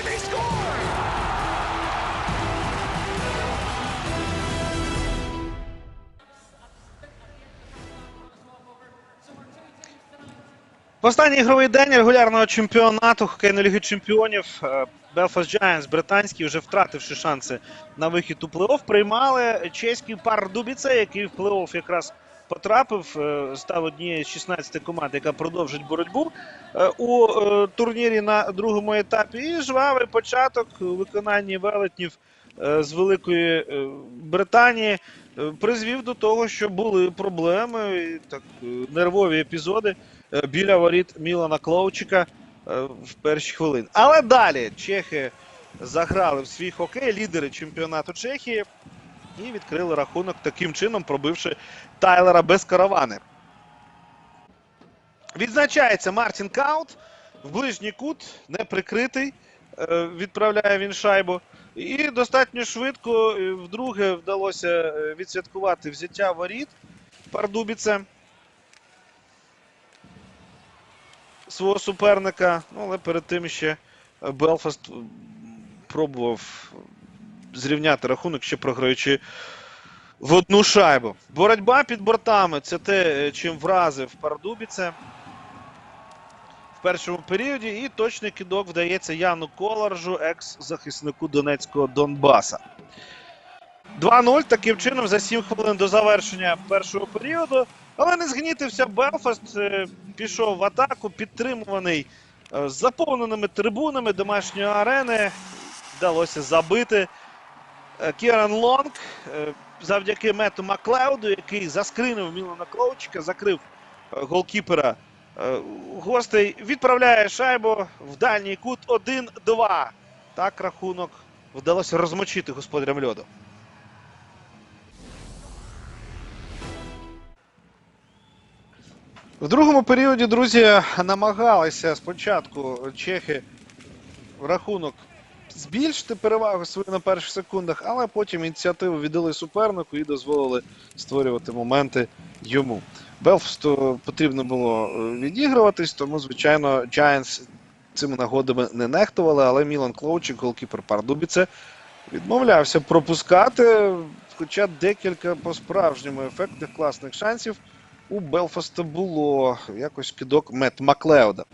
and they score! В останній ігровий день регулярного чемпіонату хокейної ліги чемпіонів е, Belfast Giants британський, вже втративши шанси на вихід у плей-офф, приймали чеський пар Дубіце, який в плей-офф якраз потрапив, е, став однією з 16 команд, яка продовжить боротьбу е, у е, турнірі на другому етапі. І жвавий початок у виконанні велетнів з Великої Британії призвів до того, що були проблеми, і так нервові епізоди біля воріт Мілана Клоучика в перші хвилини. Але далі чехи заграли в свій хокей, лідери чемпіонату Чехії, і відкрили рахунок таким чином, пробивши Тайлера без каравани. Відзначається Мартін Каут в ближній кут, не прикритий. е, Відправляє він шайбу. І достатньо швидко е, вдруге вдалося е, відсвяткувати взяття воріт Пардубіце свого суперника. Ну, але перед тим ще Белфаст пробував зрівняти рахунок, ще програючи в одну шайбу. Боротьба під бортами це те, е, чим вразив Пардубіце в першому періоді. І точний кидок вдається Яну Коларжу, екс-захиснику Донецького Донбаса. 2-0 таким чином за 7 хвилин до завершення першого періоду. Але не згнітився Белфаст. е, Пішов в атаку, підтримуваний е, заповненими трибунами домашньої арени. Вдалося забити. Е, Кіран Лонг е, завдяки мету Маклеуду, який заскринив Мілана Клоучика, закрив е, голкіпера гостей, відправляє шайбу в дальній кут 1-2. Так рахунок вдалося розмочити господарям льоду. В другому періоді, друзі, намагалися спочатку чехи рахунок збільшити перевагу свою на перших секундах, але потім ініціативу віддали супернику і дозволили створювати моменти йому. Белфасту потрібно було е, відігруватись, тому, звичайно, Giants цими нагодами не нехтували, але Мілан Клоучик, голкіпер Пардубіце, відмовлявся пропускати. Хоча декілька по-справжньому ефектних класних шансів у Белфаста було якось кидок Мет Маклеода.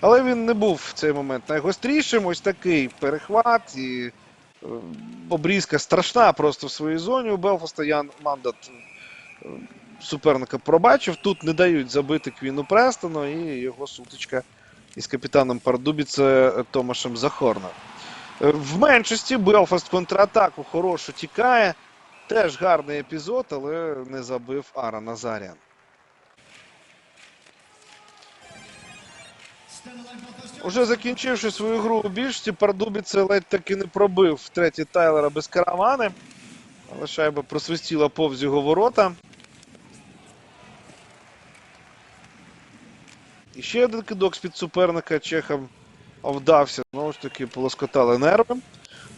Але він не був в цей момент найгострішим. Ось такий перехват і е, обрізка страшна просто в своїй зоні. У Белфаста Ян Мандат е, суперника пробачив. Тут не дають забити Квіну Престону і його сутичка із капітаном Пардубіце Томашем Захорна. Е, В меншості Белфаст контратаку хорошу тікає. Теж гарний епізод, але не забив Ара Назаріан. Уже закінчивши свою гру у більшості, Пардубіце ледь таки не пробив третій Тайлера без каравани. Але шайба просвистіла повз його ворота. І ще один кидок з-під суперника чехам вдався. Знову ж таки, полоскотали нерви.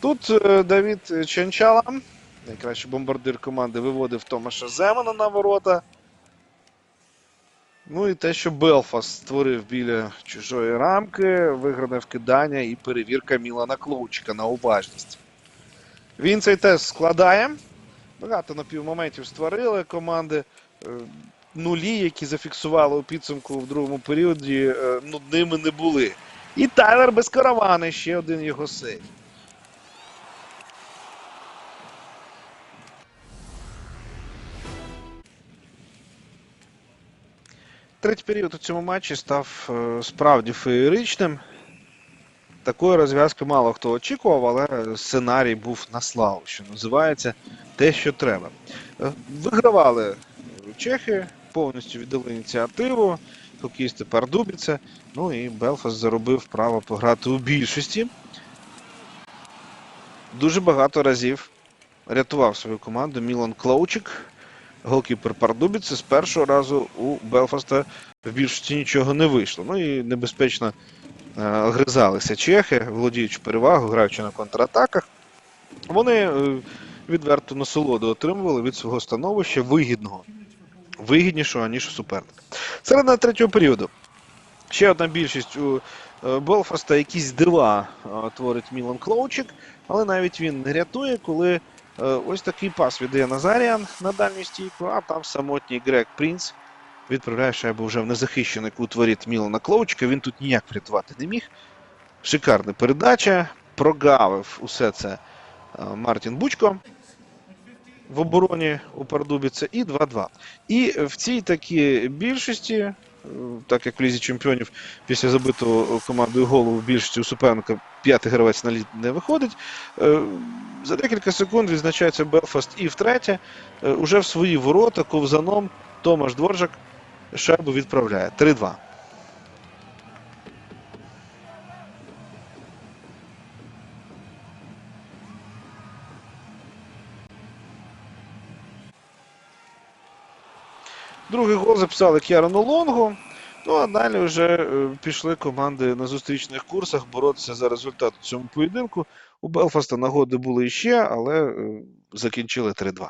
Тут е, Давід Чанчала, найкращий бомбардир команди, виводив Томаша Земана на ворота. Ну і те, що Белфаст створив біля чужої рамки, вигране вкидання і перевірка Мілана Клоучика на уважність. Він цей тест складає. Багато напівмоментів створили команди. Е, Нулі, які зафіксували у підсумку в другому періоді, е, нудними не були. І Тайлер без каравани, ще один його сейв. Третій період у цьому матчі став е, справді феєричним. Такої розв'язки мало хто очікував, але сценарій був на славу, що називається те, що треба. Е, Вигравали чехи, повністю віддали ініціативу. Хокеїсти Пардубіце. Ну і Белфаст заробив право пограти у більшості. Дуже багато разів рятував свою команду Мілан Клоучик, голкіпер Пардубіце. З першого разу у Белфаста в більшості нічого не вийшло. Ну і небезпечно е, гризалися чехи, володіючи перевагу, граючи на контратаках. Вони е, відверту насолоду отримували від свого становища вигідного, вигіднішого, ніж у суперника. Середина третього періоду. Ще одна більшість у е, Белфаста якісь дива творить Мілан Клоучик, але навіть він не рятує, коли ось такий пас віддає Назаріан на дальню стійку, а там самотній Грег Принц відправляє шайбу вже в незахищений кут воріт Мілана Клоучика. Він тут ніяк врятувати не міг. Шикарна передача. Прогавив усе це е, Мартін Бучко в обороні у Пардубіце і 2-2. І в цій такій більшості, е, так як в Лізі Чемпіонів після забитого командою голу в більшості у суперника п'ятий гравець на лід не виходить. е, За декілька секунд відзначається Белфаст і втретє. е, Уже в свої ворота ковзаном Томаш Дворжак шайбу відправляє. 3-2. Другий гол записали К'ярану Лонгу. Ну а далі вже е, пішли команди на зустрічних курсах боротися за результат у цьому поєдинку. У Белфаста нагоди були іще, але е, закінчили 3-2.